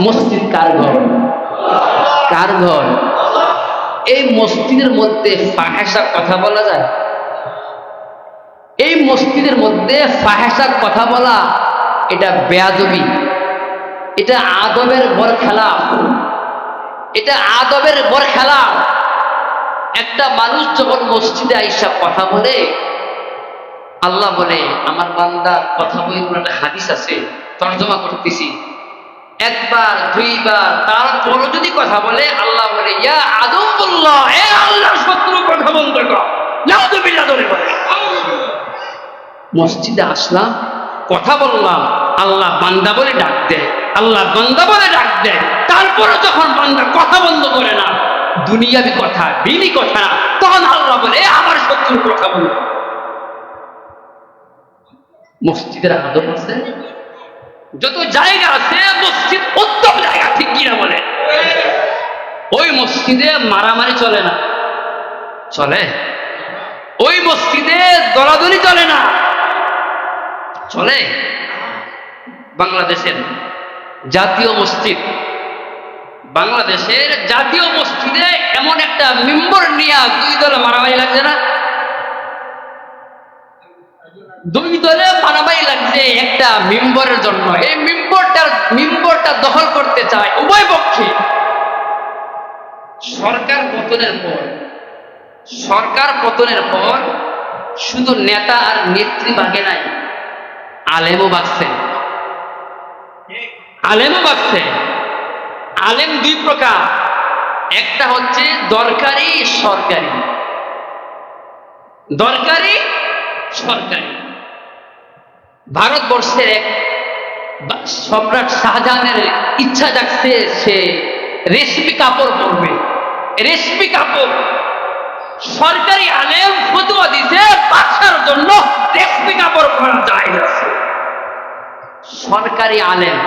মসজিদ কার ঘর? কার ঘর? এই মসজিদের মধ্যে ফাহেসা কথা বলা যায়? এই মসজিদের মধ্যে ফাহেসা কথা বলা, এটা বেয়াদবি। এটা আদবের বর খেলা। এটা আদবের বর খেলা। একটা মানুষ যখন মসজিদে আইসা কথা বলে, আল্লাহ বলে, আমার বান্দা কথা বলে একটা হাদিস আছে, তর্জমা করতেছি। একবার, দুইবার, তারপরও যদি কথা বলে, আল্লাহ বলে, ইয়া আদম বলল এ আল্লাহর শত্রু, কথা বলতে কর বলে মসজিদে আসলাম, কথা বললাম, আল্লাহ বান্দা বলে ডাক দেয় আল্লাহ বান্দা বলে ডাক দেয় তারপরে যখন বান্দা কথা বন্ধ করে না, দুনিয়াবি কথা, দিনই কথা না, তখন আল্লাহ বলে আমার শত্রুর কথা বলব মসজিদের আদব আছে? যত জায়গা আছে, মসজিদ উত্তম জায়গা, ঠিক কিনা বলে? ওই মসজিদে মারামারি চলে না। চলে? ওই মসজিদে দলাদলি চলে না। চলে? বাংলাদেশের জাতীয় মসজিদ। বাংলাদেশের জাতীয় মসজিদে এমন একটা মেম্বর নিয়ে দুই দলে মারামারি লাগছে না? দুই দলে মারামারি লাগছে একটা মেম্বরের জন্য। এই মেম্বরটার মেম্বরটা দখল করতে চায় উভয় পক্ষে। সরকার পতনের পর সরকার পতনের পর শুধু নেতা আর নেত্রী বাগে নাই, আলেমও বাগছে। আলেমও বাগছে। আলেম দুই প্রকার। একটা হচ্ছে দরকারি, সরকারি। দরকারি, সরকারি। ভারতবর্ষের এক সম্রাট শাহজাহানের ইচ্ছা জাগছে সে রেশমি কাপড় পরবে। রেশমি কাপড়। সরকারি আলেম ফতুয়া দিছে বাচ্চার জন্য রেশমি কাপড় পরা যায় সরকারি আলেম,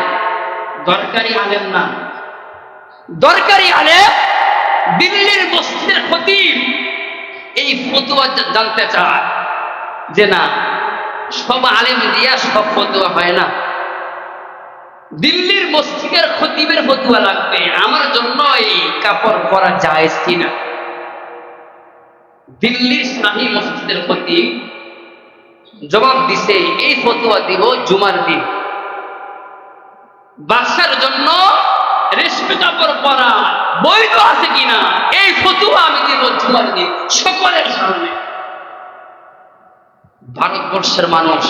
দরকারি আলেম না। দরকারি আলেম দিল্লির মসজিদের খতিব এই ফতুয়া জানতে চায় যে না সব আলেম দিয়া সব ফতুয়া হয় না। দিল্লির মসজিদের খতিবের ফতুয়া লাগবে। আমার জন্য এই কাপড় পরা যায় কিনা? দিল্লির শাহী মসজিদের খতিব জবাব দিছে, এই ফতুয়া দিব জুমার দিন। বাচ্চার জন্য রেশমি কাপড় পরা বৈধ আছে কিনা? এই ফতুয়া আমি দিব জুমার দিন। সকলের সামনে। ভারতবর্ষের মানুষ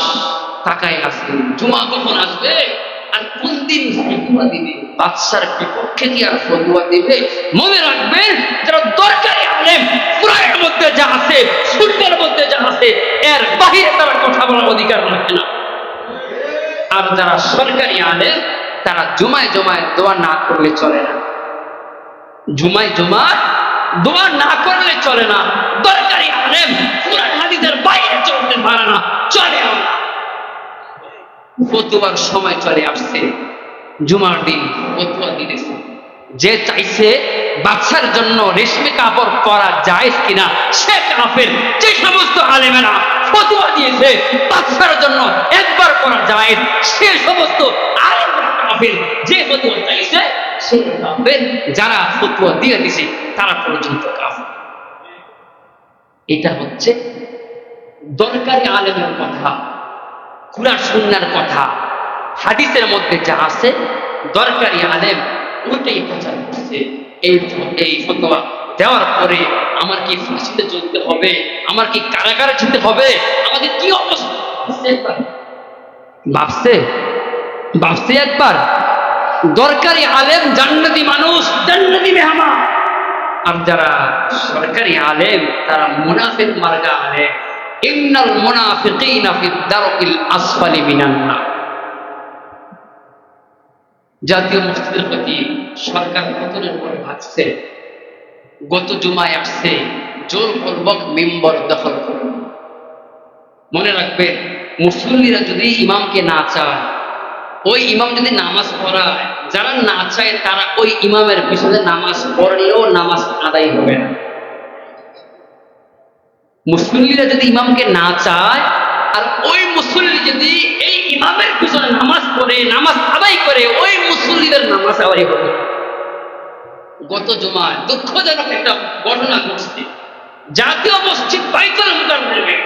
তাকায় আছে। জুমা কখন আসবে? আর কোন দিন ফতুয়া দিবে? বাদশার বিপক্ষে কি আর ফতুয়া দিবে? মনে রাখবেন যারা দরকারি আলেম পুরাণের মধ্যে যা আছে সুন্নের মধ্যে যা আছে, এর বাহিরে তারা কথা বলার অধিকার রাখে না। আর যারা সরকারি আলেম, তারা জুমায় জুমায় দোয়া না করলে চলে না। জুমায় জুমায় দোয়া না করলে চলে না। দরকারি আলেম, কোরআন, হাদিসের পারে চলে সময় চলে আসছে, জুমার দিন দিতেছে যে চাইছে বাচ্চার জন্য রেশমি কাপড় পরা যায় কিনা, সে যে সমস্ত আলেমেরা ফতুয়া দিয়েছে বাচ্চার জন্য একবার পরা যায় সে সমস্ত আলেমরা যে ফতুয়া চাইছে, সে যারা ফতুয়া দিয়ে দিছে, তারা পর্যন্ত এটা হচ্ছে দরকারি আলেমের কথা, কুরআন সুন্নার কথা, হাদিসের মধ্যে যা আছে, দরকারি আলেম ওইটাই প্রচার করছে। এই এই ফতোয়া দেওয়ার পরে আমার কি ফাঁসিতে চলতে হবে? আমার কি কারাগারে যেতে হবে? আমাদের কি অবস্থা? ভাবছে? ভাবছে একবার? দরকারি আলেম জান্নাতি মানুষ, জান্নাতি মেহমান। আর যারা সরকারি আলেম, তারা মুনাফিক মার্গা আলেম। ইন্নাল মুনাফিকিনা দারকিল আসফালি জাতীয় মসজিদের প্রতি সরকার পতনের পরে ভাবছে গত জুমায় আসছে, জোরপূর্বক মেম্বর দখল মনে রাখবে, মুসল্লিরা যদি ইমামকে না চায়, ওই ইমাম যদি নামাজ পড়ায়, যারা না চায় তারা ওই ইমামের পিছনে নামাজ পড়লেও নামাজ আদায় হবে না। মুসল্লিরা যদি ইমামকে না চায়, আর ওই মুসল্লি যদি এই ইমামের পিছনে নামাজ পড়ে, নামাজ আদায় করে, ওই মুসল্লিদের নামাজ আদায় হবে। গত জমায় দুঃখজনক একটা ঘটনা ঘটছে। জাতীয় মসজিদ বাইতুল মুকাররমে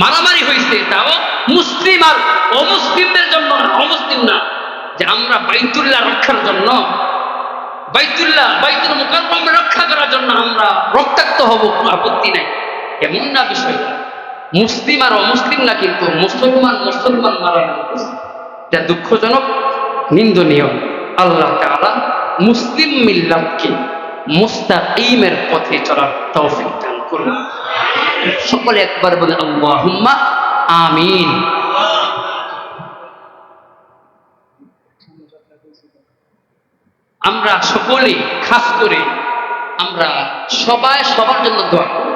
মারামারি হয়েছে, তাও মুসলিম আর অমুসলিমদের জন্য অমুসলিম না, যে আমরা বাইতুল্লাহ রক্ষার জন্য, বাইতুল্লাহ, বাইতুল মুকাররম রক্ষা করার জন্য আমরা রক্তাক্ত হব, কোনো আপত্তি নাই। এমন না বিষয়টা মুসলিম আর অমুসলিম না, কিন্তু মুসলমান মুসলমান মারামারি করছে এটা দুঃখজনক, নিন্দনীয়। আল্লাহ তাআলা মুসলিম মিল্লাতকে মুস্তাকিমের পথে চলার তৌফিক দান করুন। সকলে একবার বলে, আল্লাহুম্মা আমিন। আমরা সকলেই, খাস করে আমরা সবাই সবার জন্য দোয়া করি।